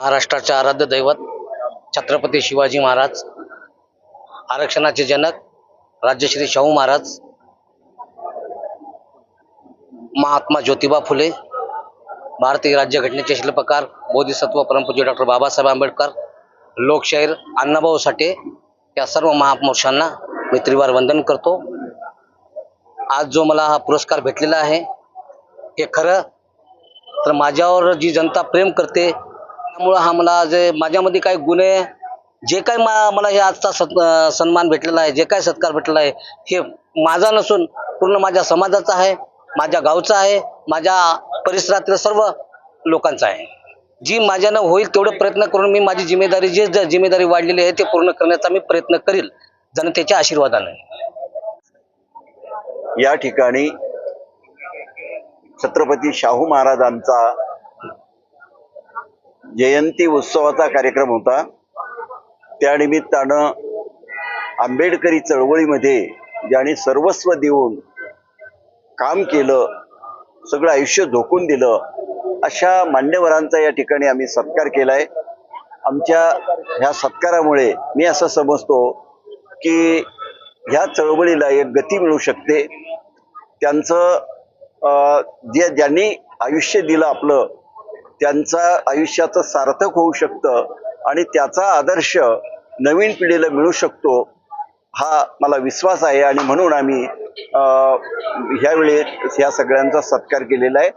महाराष्ट्राचे आराध्य दैवत छत्रपती शिवाजी महाराज आरक्षणाचे जनक राज्यश्री शाहू महाराज महात्मा ज्योतिबा फुले भारतीय राज्यघटनेचे शिल्पकार बोधिसत्व परमपूज्य डॉक्टर बाबासाहेब आंबेडकर लोकशाहीर अण्णाभाऊ साठे या सर्व महापुरुषांना मी त्रिवार वंदन करतो. आज जो मला हा पुरस्कार भेटलेला आहे हे खरं तर माझ्यावर जी जनता प्रेम करते त्यामुळं हा मला जे माझ्यामध्ये काही गुण आहे जे काही मा मला हे आजचा सत् सन्मान भेटलेला आहे जे काही सत्कार भेटलेला आहे हे माझा नसून पूर्ण माझ्या समाजाचा आहे माझ्या गावचा आहे माझ्या परिसरातील सर्व लोकांचा आहे. जी माझ्यानं होईल तेवढे प्रयत्न करून मी माझी जिम्मेदारी जी जिम्मेदारी वाढलेली आहे ते पूर्ण करण्याचा मी प्रयत्न करील जनतेच्या आशीर्वादाने. या ठिकाणी छत्रपती शाहू महाराजांचा जयंती उत्सवाचा कार्यक्रम होता. त्यानिमित्तानं आंबेडकरी चळवळीमध्ये ज्यांनी सर्वस्व देऊन काम केलं सगळं आयुष्य झोकून दिलं अशा मान्यवरांचा या ठिकाणी आम्ही सत्कार केलाय. आमच्या ह्या सत्कारामुळे मी असं समजतो की ह्या चळवळीला एक गती मिळू शकते. त्यांचं अं, जे ज्यांनी आयुष्य दिलं आपलं त्यांचा आयुष्याचं सार्थक होऊ शकतं आणि त्याचा आदर्श नवीन पिढीला मिळू शकतो हा मला विश्वास आहे. आणि म्हणून आम्ही ह्यावेळी ह्या सगळ्यांचा सत्कार केलेला आहे.